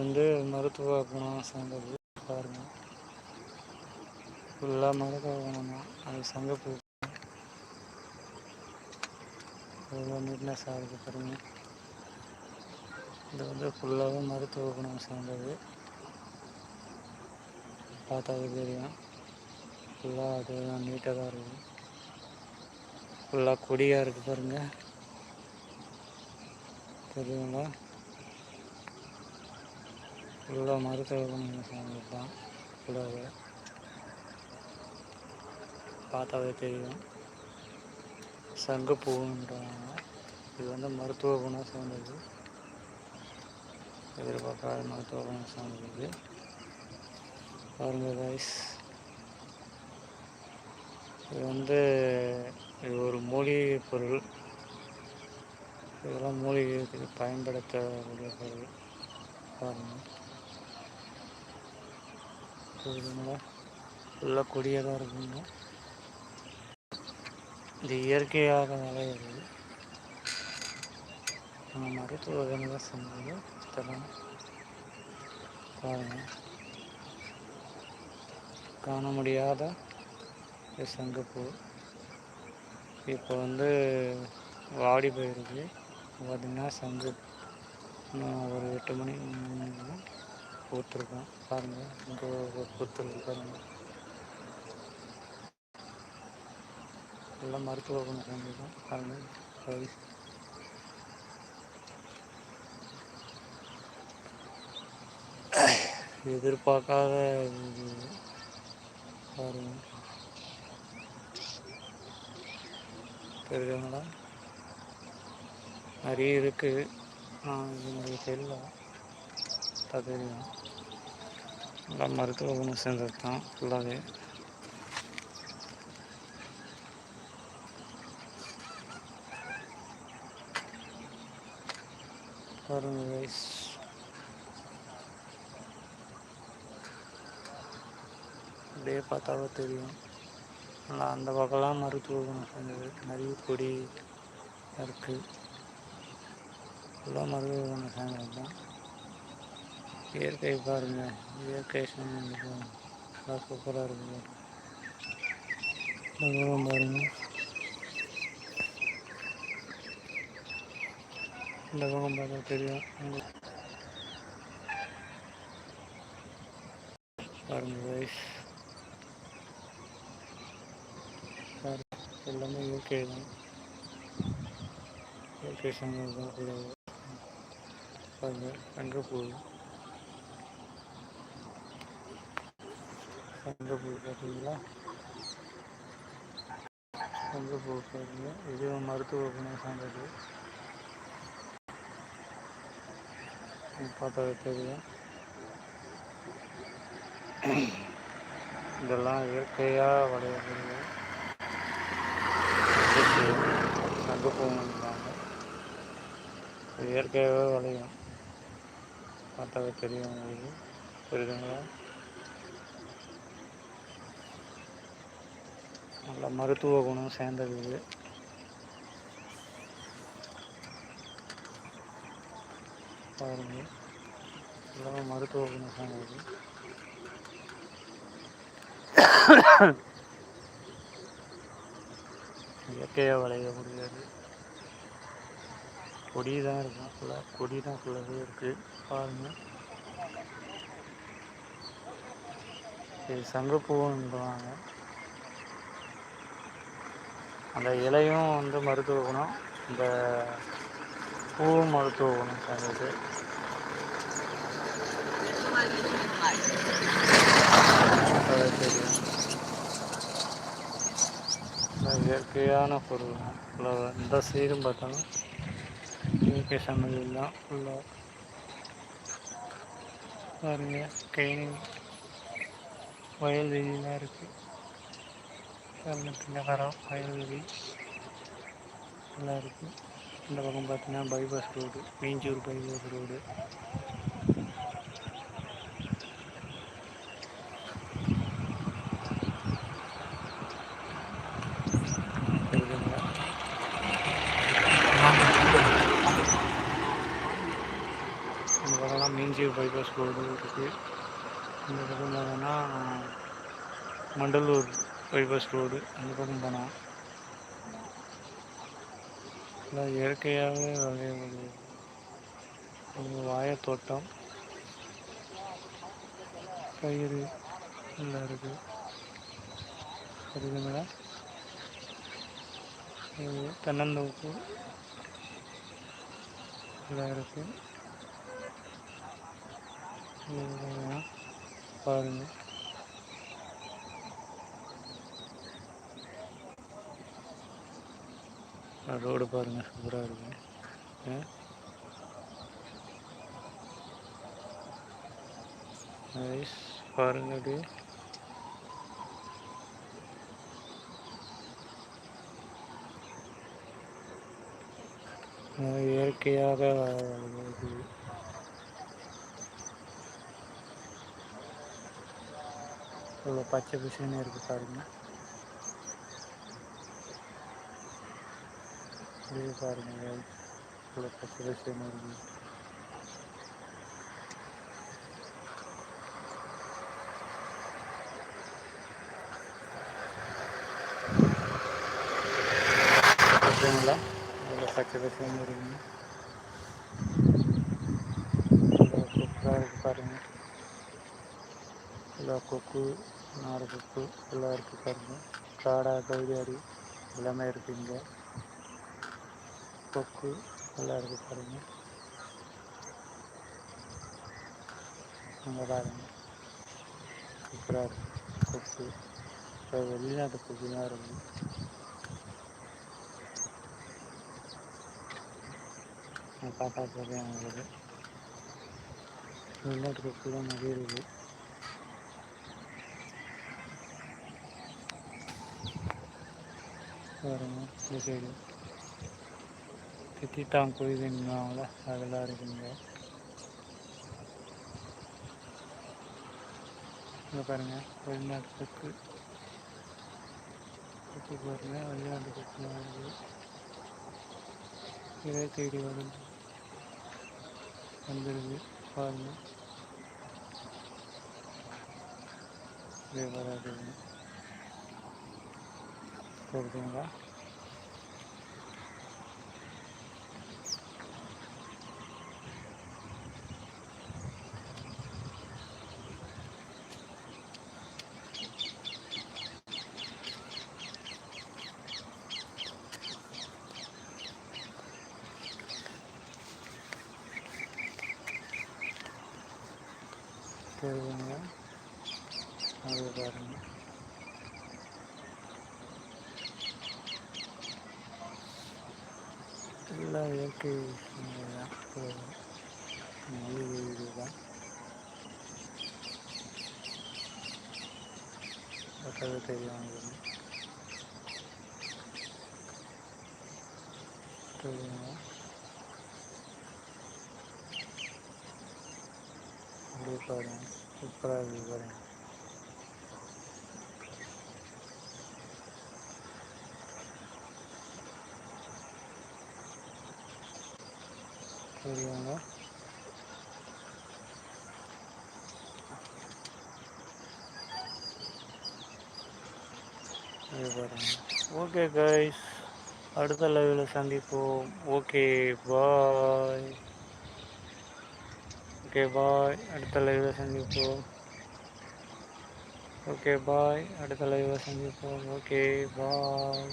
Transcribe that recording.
வந்து மருத்துவ குணம் சார்ந்தது. பாருங்கள் ஃபுல்லாக மருத்துவ குணம் தான். அது சங்கப்பூ எவ்வளோ நீட்னஸாக இருக்குது பாருங்க. இது வந்து ஃபுல்லாகவே மருத்துவ குணம் சார்ந்தது. பார்த்தாவே தெரியும் ஃபுல்லாக அது நீட்டாக தான் இருக்கும் ஃபுல்லாக கொடியாக இருக்குது பாருங்கள் தெரியுங்களா? உள்ள மருத்துவ குணங்கள் சார்ந்தது தான். ஃபுல்லாகவே பார்த்தாவே தெரியும். சங்குப்பூன்றாங்க இது வந்து மருத்துவ குணம் சார்ந்தது. எதிர்பார்க்காத மருத்துவ குணம் சார்ந்தது. பாருங்கள் ரைஸ் இது வந்து இது ஒரு மூலிகை பொருள். இதெல்லாம் மூலிகைக்கு பயன்படுத்தக்கூடிய பொருள். பாருங்கள். புரியுதுங்களா ஃபுல்லாக கொடியாக தான் இருக்குங்க. இது இயற்கையாக விளையுது. நம்ம மருத்துவ குணம் செஞ்சது இதெல்லாம் பாருங்கள் காண முடியாத சங்கப்பூ சங்குப்பூ. இப்போ வந்து வாடி போயிருக்கு. பார்த்திங்கன்னா சங்கு. இன்னும் ஒரு எட்டு மணி பூத்துருக்கோம் பாருங்கள் இங்கே ஒரு பூத்துருக்கு பாருங்கள் எல்லாம் மருத்துவ குணம் தான். பாருங்கள் எதிர்பார்க்காத பாருங்க. தெரியுங்களா நிறைய இருக்குது நான் எனக்கு தெரியல. தகுதியும் எல்லாம் மருத்துவ குணம் சேர்ந்தது தான் ஃபுல்லாகவே பாருங்க ரைஸ் அப்படியே பார்த்தாவே தெரியும். நல்லா அந்த பக்கம்லாம் மருத்துவ குணம் சேர்ந்தது. நிறைய கொடி இருக்குது ஃபுல்லாக மருத்துவ குணம் சேர்ந்தது தான். இயற்கை பாருங்கள் இயற்கை செஞ்சது நல்லா சூப்பராக இருக்குது பாருங்க பாருங்கள் இந்த பக்கம் பார்த்தா தெரியும் உங்களுக்கு பாருங்க ரைஸ் பாரு எல்லாமே இயற்கை தான் இயற்கை சங்கம் தான் ஃபுல்லாக பாருங்க சங்கப்பூ சங்கப்பூ பார்த்தீங்களா சங்கப்பூ பாருங்க இது மருத்துவ குணம் சார்ந்தது பார்த்தா தெரியும். இதெல்லாம் இயற்கையாக விளையாடுறது சங்குப்பூங்கிறாங்க இயற்கையாகவே விளையும். பார்த்தாவே தெரியும் உங்களுக்கு. புரியுதுங்களா? நல்ல மருத்துவ குணம் சேர்ந்தது. இது பாருங்கள் எல்லாமே மருத்துவ குணம் சேர்ந்தது. இயற்கையாக விளைய முடியாது. கொடி தான் இருக்கும் ஃபுல்லாக கொடி தான் ஃபுல்லாகவே இருக்குது பாருங்கள் இது சங்குப்பூன்றாங்க அந்த இலையும் வந்து மருத்துவ குணம் இந்த பூவும் மருத்துவ குணம் சார்ந்தது. தெரியும் இயற்கையான பொருள் தான். எந்த இந்த பார்த்தாலும் இயற்கை சமையல் தான் ஃபுல்லாக பாருங்க கைனிங் வயல் வெளியெலாம் இருக்குது நகரம் வயல்வெளி நல்லா இருக்குது இந்த பக்கம் பார்த்தீங்கன்னா bypass road Minjur bypass road இந்த பக்கம்லாம் மீஞ்சூர் பைபாஸ் ரோடு இருக்குது இந்த பக்கம் பார்த்தோன்னா மண்டலூர் பைபாஸ் ரோடு அந்த பக்கம் போனால் இல்லை இயற்கையாகவே வகை ஒரு வாழைத்தோட்டம் கயிறு எல்லாம் இருக்குது அதுக்கு இது தென்னந்தோப்பு. எல்லாம் இருக்குது பாருங்கள் ரோடு பாருங்க சூப்பராக இருக்கும் நைஸ் பாருங்க அப்படியே. இயற்கையாக இது. இவ்வளோ பச்சை பிசுன்னு இருக்குது பாருங்க. அப்படியே பாருங்கள் இவ்வளோ பச்சை விஷயமாக இருக்குது ஓகேங்களா இவ்வளோ பச்சை பசுன்னு இருக்குங்க சூப்பராக இருக்கு பாருங்க. எல்லா கொக்கு நாடு கொக்கு எல்லாம் இருக்கு பாருங்க. காடா கவுதாரி எல்லாமே இருக்கு இங்கே. கொக்கு நல்லா இருக்கு பாருங்க. அங்கே பாருங்க. சூப்பராக இருக்குது கொக்கு இப்போ வெளிநாட்டு கொக்கு தான் இருக்கும் நான் பார்த்தா போகிறேன் உங்களுக்கு. வெளிநாட்டு கொக்கு தான் நிறைய இருக்குது பாருங்க இந்த சைடு திட்டான் குருவின்னுவாங்கள அதெல்லாம் இருக்குங்க இங்கே பாருங்கள் வெளிநாட்டு கொக்கு கொக்கு பாருங்க வெளிநாட்டு கொக்குலாம் இருக்குது இதை தேடி வரும். வந்துடுது பாருங்கள் இதே வராதுங்க போகுதுங்களா? இருக்குங்க அது பாருங்க. எல்லாம் இயற்கை விஷயங்கள் தான். போதும். மொழி இதுதான் தெரியும்? அப்படியே பாருங்க. சூப்பராக இருக்குது பாருங்க ஓகே கைஸ் அடுத்த லெவலில் சந்திப்போம். ஓகே பாய் ஓகே பாய் அடுத்த லைவில் சந்திப்போம். ஓகே பாய் அடுத்த லைவில் சந்திப்போம். Okay bye